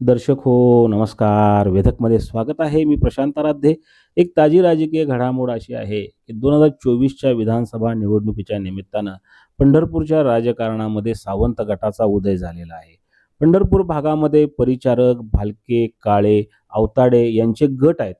दर्शक हो नमस्कार. वेधकमध्ये स्वागत आहे. मी प्रशांत आराध्ये. एक ताजी राजकीय घडामोड अशी आहे की दोन हजार चोवीसच्या विधानसभा निवडणुकीच्या निमित्तानं पंढरपूरच्या राजकारणामध्ये सावंत गटाचा उदय झालेला आहे. पंढरपूर भागामध्ये परिचारक भालके काळे अवताडे यांचे गट आहेत.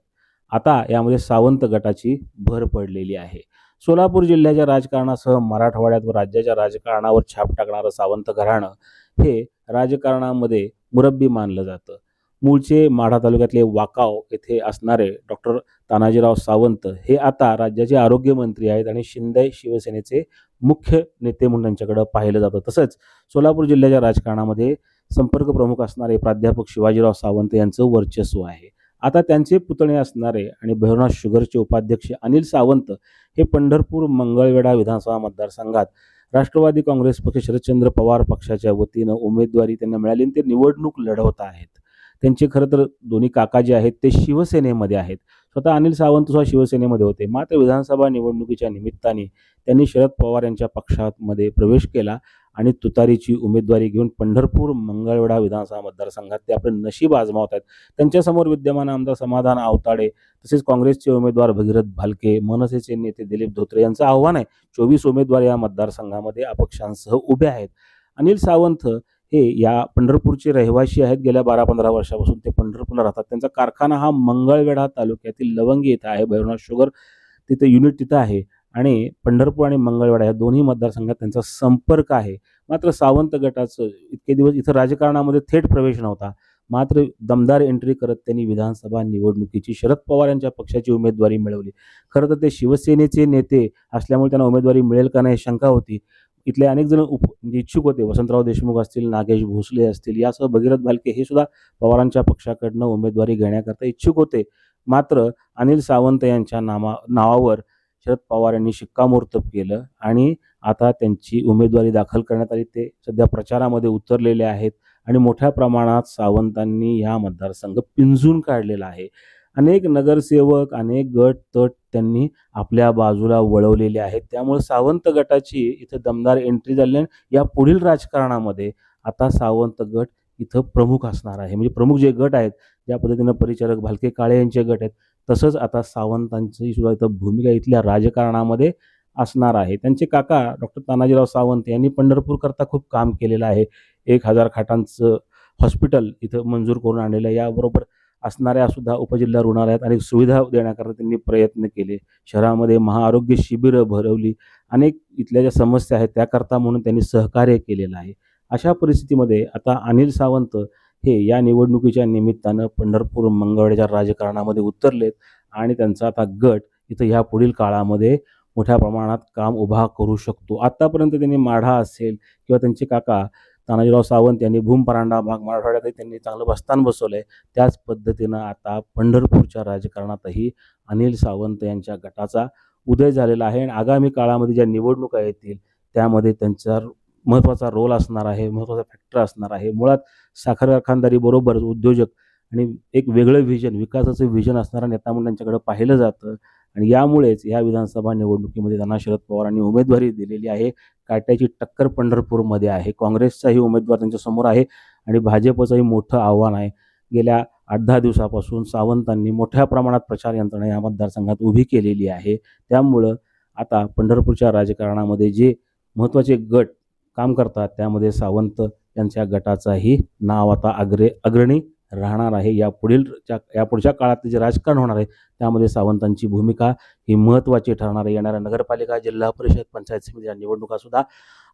आता यामध्ये सावंत गटाची भर पडलेली आहे. सोलापूर जिल्ह्याच्या राजकारणासह मराठवाड्यात व राज्याच्या राजकारणावर छाप टाकणारं सावंत घराणं हे राजकारणामध्ये मुरब्बी मानलं जातं. मूळचे माढा तालुक्यातले वाकाव येथे असणारे डॉक्टर तानाजीराव सावंत हे आता राज्याचे आरोग्यमंत्री आहेत आणि शिंदे शिवसेनेचे मुख्य नेते म्हणून त्यांच्याकडं पाहिलं जातं. तसंच सोलापूर जिल्ह्याच्या राजकारणामध्ये संपर्क प्रमुख असणारे प्राध्यापक शिवाजीराव सावंत यांचं वर्चस्व आहे. आता त्यांचे पुतणे असणारे आणि भैरवनाथ शुगरचे उपाध्यक्ष अनिल सावंत हे पंढरपूर मंगळवेढा विधानसभा मतदारसंघात राष्ट्रवादी काँग्रेस पक्ष शरदचंद्र पवार पक्षाच्या वतीनं उमेदवारी त्यांना मिळाली आणि ते निवडणूक लढवत आहेत. त्यांचे खरं तर दोन्ही काका जे आहेत ते शिवसेनेमध्ये आहेत. स्वतः अनिल सावंत सुद्धा शिवसेनेमध्ये होते. मात्र विधानसभा निवडणुकीच्या निमित्ताने त्यांनी शरद पवार यांच्या पक्षामध्ये प्रवेश केला. आणि तुतारीची उमेदवारी घेऊन पंढरपूर मंगळवेढा विधानसभा मतदारसंघात ते आपले नशीब आजमावत आहेत. त्यांच्यासमोर विद्यमान आमदार समाधान आवताडे तसेच काँग्रेसचे उमेदवार भगीरथ भालके मनसेचे नेते दिलीप धोत्रे यांचं आव्हान आहे. चोवीस उमेदवार या मतदारसंघामध्ये अपक्षांसह उभे आहेत. अनिल सावंत हे या पंढरपूरचे रहिवासी आहेत. गेल्या बारा पंधरा वर्षापासून ते पंढरपूरला राहतात. त्यांचा कारखाना हा मंगळवेढा तालुक्यातील लवंगी इथं आहे. भैरवनाथ शुगर तिथं युनिट तिथं आहे. आणि पंढरपूर आणि मंगळवेढा या दोन्ही मतदारसंघात त्यांचा संपर्क आहे. मात्र सावंत गटाचं इतके दिवस इथं राजकारणामध्ये थेट प्रवेश नव्हता. मात्र दमदार एंट्री करत त्यांनी विधानसभा निवडणुकीची शरद पवार यांच्या पक्षाची उमेदवारी मिळवली. खरं तर ते शिवसेनेचे नेते असल्यामुळे त्यांना उमेदवारी मिळेल का नाही शंका होती. इथले अनेक जण उप म्हणजे इच्छुक होते. वसंतराव देशमुख असतील नागेश भोसले असतील यासह भगीरथ भालके हे सुद्धा पवारांच्या पक्षाकडनं उमेदवारी घेण्याकरता इच्छुक होते. मात्र अनिल सावंत यांच्या नामा नावावर शरद पवार यांनी शिक्कामोर्तब केलं आणि आता त्यांची उमेदवारी दाखल करण्यात आली. ते सध्या प्रचारामध्ये उतरलेले आहेत आणि मोठ्या प्रमाणात सावंतांनी ह्या मतदारसंघ पिंजून काढलेला आहे. अनेक नगरसेवक अनेक गट तट त्यांनी आपल्या बाजूला वळवलेले आहेत. त्यामुळे सावंत गटाची इथं दमदार एंट्री झाली आणि या पुढील राजकारणामध्ये आता सावंत गट इथं प्रमुख असणार आहे. म्हणजे प्रमुख जे गट आहेत ज्या पद्धतीनं परिचारक भालके काळे यांचे गट आहेत तसंच आता सावंतांची सुद्धा इथं भूमिका इथल्या राजकारणामध्ये असणार आहे. त्यांचे काका डॉक्टर तानाजीराव सावंत यांनी पंढरपूरकरता खूप काम केलेलं आहे. एक हजार खाटांचं हॉस्पिटल इथं मंजूर करून आणलेलं आहे. याबरोबर असणाऱ्या सुद्धा उपजिल्हा रुग्णालयात अनेक सुविधा देण्याकरता त्यांनी प्रयत्न केले. शहरामध्ये महाआरोग्य शिबिरं भरवली. अनेक इथल्या ज्या समस्या आहेत त्याकरता म्हणून त्यांनी सहकार्य केलेलं आहे. अशा परिस्थितीमध्ये आता अनिल सावंत हे या निवडणुकीच्या निमित्तानं पंढरपूर मंगळवेढ्याच्या राजकारणामध्ये उतरलेत आणि त्यांचा आता गट इथं ह्या पुढील काळामध्ये मोठ्या प्रमाणात काम उभा करू शकतो. आत्तापर्यंत त्यांनी माढा असेल किंवा त्यांचे काका तानाजीराव सावंत यांनी भूमपरांडा भाग मराठवाड्यातही त्यांनी चांगलं बस्तान बसवलं आहे त्याच पद्धतीनं आता पंढरपूरच्या राजकारणातही अनिल सावंत यांच्या गटाचा उदय झालेला आहे. आणि आगामी काळामध्ये ज्या निवडणुका येतील त्यामध्ये त्यांच्या महत्त्वाचा रोल असणार आहे महत्त्वाचा फॅक्टर असणार आहे. मुळात साखर कारखानदारीबरोबर उद्योजक आणि एक वेगळं व्हिजन विकासाचं व्हिजन असणारा नेता म्हणून त्यांच्याकडे पाहिलं जातं. आणि यामुळेच या विधानसभा निवडणुकीमध्ये त्यांना शरद पवारांनी उमेदवारी दिलेली आहे. काट्याची टक्कर पंढरपूरमध्ये आहे. काँग्रेसचाही उमेदवार त्यांच्यासमोर आहे आणि भाजपचंही मोठं आव्हान आहे. गेल्या आठ दहा दिवसापासून सावंतांनी मोठ्या प्रमाणात प्रचार यंत्रणा या मतदारसंघात उभी केलेली आहे. त्यामुळं आता पंढरपूरच्या राजकारणामध्ये जे महत्त्वाचे गट काम करतात. त्यामध्ये सावंत यांच्या गटाचाही नाव आता अग्रे अग्रणी राहणार आहे. या पुढीलच्या या पुढच्या काळात जे राजकारण होणार आहे त्यामध्ये सावंतांची भूमिका ही महत्त्वाची ठरणार आहे. येणाऱ्या नगरपालिका जिल्हा परिषद पंचायत समिती या निवडणुकासुद्धा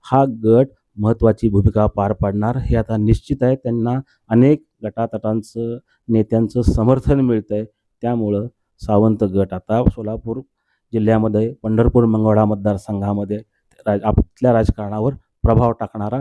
हा गट महत्त्वाची भूमिका पार पाडणार हे आता निश्चित आहे. त्यांना अनेक गटातटांचं नेत्यांचं समर्थन मिळतं आहे त्यामुळं सावंत गट आता सोलापूर जिल्ह्यामध्ये पंढरपूर मंगळा मतदारसंघामध्ये राज आपल्या राजकारणावर प्रभाव टाकणारा